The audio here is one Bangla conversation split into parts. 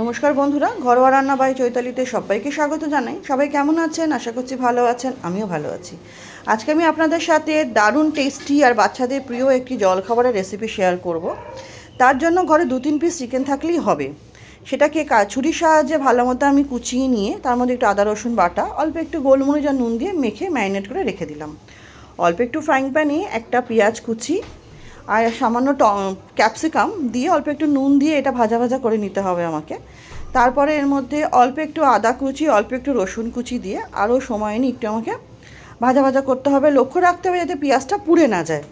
নমস্কার বন্ধুরা, ঘরোয়া রান্না বাই চৈতালিতে সবাইকে স্বাগত জানাই। সবাই কেমন আছেন? আশা করছি ভালো আছেন, আমিও ভালো আছি। আজকে আমি আপনাদের সাথে দারুণ টেস্টি আর বাচ্চাদের প্রিয় একটি জলখাবারের রেসিপি শেয়ার করব। তার জন্য ঘরে দু তিন পিস চিকেন থাকলেই হবে। সেটাকে ছুরির সাহায্যে ভালো মতো আমি কুচিয়ে নিয়ে তার মধ্যে একটু আদা, রসুন বাটা, অল্প একটু গোলমরিচ আর নুন দিয়ে মেখে ম্যারিনেট করে রেখে দিলাম। অল্প একটু ফ্রাইং প্যানে একটা পেঁয়াজ কুচি আর সামান্য ট ক্যাপসিকাম দিয়ে অল্প একটু নুন দিয়ে এটা ভাজা ভাজা করে নিতে হবে আমাকে। তারপরে এর মধ্যে অল্প একটু আদা কুচি, অল্প একটু রসুন কুচি দিয়ে আরও সময় নিয়ে একটু আমাকে ভাজা ভাজা করতে হবে। লক্ষ্য রাখতে হবে যাতে পেঁয়াজটা পুড়ে না যায়।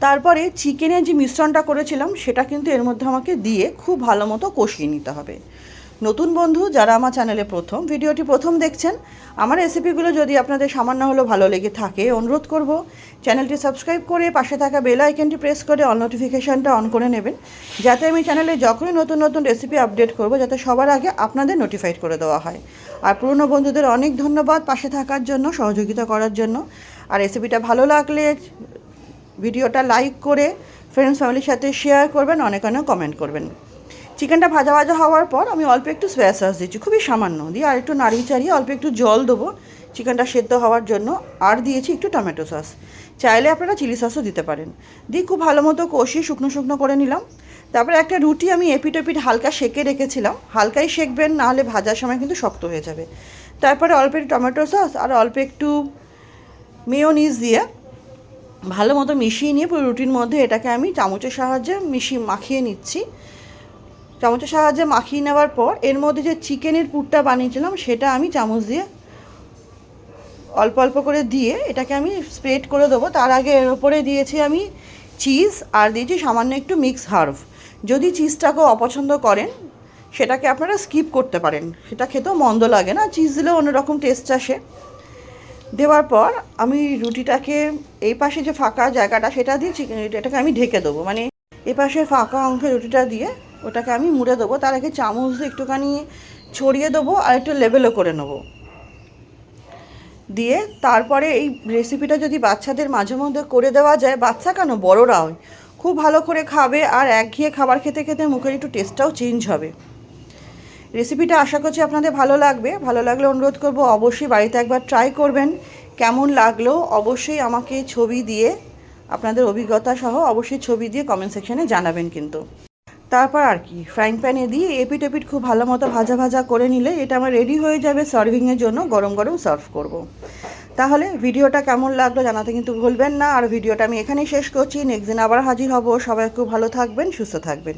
তারপরে চিকেনের যে মিশ্রণটা করেছিলাম, সেটা কিন্তু এর মধ্যে আমাকে দিয়ে খুব ভালো মতো কষিয়ে নিতে হবে। নতুন বন্ধু যারা আমার চ্যানেলে প্রথম, ভিডিওটি প্রথম দেখছেন, আমার রেসিপিগুলো যদি আপনাদের সামান্য হলেও ভালো লেগে থাকে, অনুরোধ করব, চ্যানেলটি সাবস্ক্রাইব করে পাশে থাকা বেল আইকনটি প্রেস করে অল নোটিফিকেশানটা অন করে নেবেন, যাতে আমি চ্যানেলে যখনই নতুন নতুন রেসিপি আপডেট করব, যাতে সবার আগে আপনাদের নোটিফাইড করে দেওয়া হয়। আর পুরনো বন্ধুদের অনেক ধন্যবাদ পাশে থাকার জন্য, সহযোগিতা করার জন্য। আর রেসিপিটা ভালো লাগলে ভিডিওটা লাইক করে ফ্রেন্ডস ফ্যামিলির সাথে শেয়ার করবেন, অনেক অনেক কমেন্ট করবেন। চিকেনটা ভাজা ভাজা হওয়ার পর আমি অল্প একটু সোয়া সস দিচ্ছি, খুবই সামান্য দিয়ে আর একটু নাড়িয়ে চাড়িয়ে অল্প একটু জল দেবো চিকেনটা সেদ্ধ হওয়ার জন্য। আর দিয়েছি একটু টমেটো সস, চাইলে আপনারা চিলি সসও দিতে পারেন। দিয়ে খুব ভালো মতো কষিয়ে শুকনো শুকনো করে নিলাম। তারপরে একটা রুটি আমি এপিট এপিট হালকা সেকে রেখেছিলাম, হালকাই সেকবেন নাহলে ভাজার সময় কিন্তু শক্ত হয়ে যাবে। তারপরে অল্প একটু টমেটো সস আর অল্প একটু মেয়োনিজ দিয়ে ভালো মতো মিশিয়ে নিয়ে পুরো রুটির মধ্যে এটাকে আমি চামচের সাহায্যে মিশিয়ে মাখিয়ে নিচ্ছি। চামচের সাহায্যে মাখিয়ে নেওয়ার পর এর মধ্যে যে চিকেনের পুরটা বানিয়েছিলাম, সেটা আমি চামচ দিয়ে অল্প অল্প করে দিয়ে এটাকে আমি স্প্রেড করে দেবো। তার আগে এর ওপরে দিয়েছি আমি চিজ আর দিয়েছি সামান্য একটু মিক্স হার্ভ যদি চিজটাকে অপছন্দ করেন, সেটাকে আপনারা স্কিপ করতে পারেন। সেটা খেতেও মন্দ লাগে না চিজ দিলেও অন্যরকম টেস্ট আসে। দেওয়ার পর আমি রুটিটাকে এই পাশে যে ফাঁকা জায়গাটা, সেটা দিয়ে চিকেন এটাকে আমি ঢেকে দেবো। মানে এ পাশে ফাঁকা অংশে রুটিটা দিয়ে ওটাকে আমি মুড়ে দেবো। তার আগে চামচ দিয়ে একটুখানি ছড়িয়ে দেবো আর একটু লেবেলও করে নেব। দিয়ে তারপরে এই রেসিপিটা যদি বাচ্চাদের মাঝে মধ্যে করে দেওয়া যায়, বাচ্চা কেন? বড়রাও খুব ভালো করে খাবে আর একঘেয়ে খাবার খেতে খেতে মুখের একটু টেস্টটাও চেঞ্জ হবে। রেসিপিটা আশা করছি আপনাদের ভালো লাগবে। ভালো লাগলে অনুরোধ করব অবশ্যই বাড়িতে একবার ট্রাই করবেন। কেমন লাগল অবশ্যই আমাকে ছবি দিয়ে, আপনাদের অভিজ্ঞতা সহ অবশ্যই ছবি দিয়ে কমেন্ট সেকশনে জানাবেন কিন্তু। তারপর আর কি ফ্রাইং প্যানে দিয়ে এপিট এপিট খুব ভালো মতো ভাজা ভাজা করে নিলে এটা আমার রেডি হয়ে যাবে সার্ভিংয়ের জন্য, গরম গরম সার্ভ করব। তাহলে ভিডিওটা কেমন লাগল জানাতে কিন্তু ভুলবেন না, আর ভিডিওটা আমি এখানেই শেষ করছি নেক্সট দিন আবার হাজির হব, সবাই খুব ভালো থাকবেন, সুস্থ থাকবেন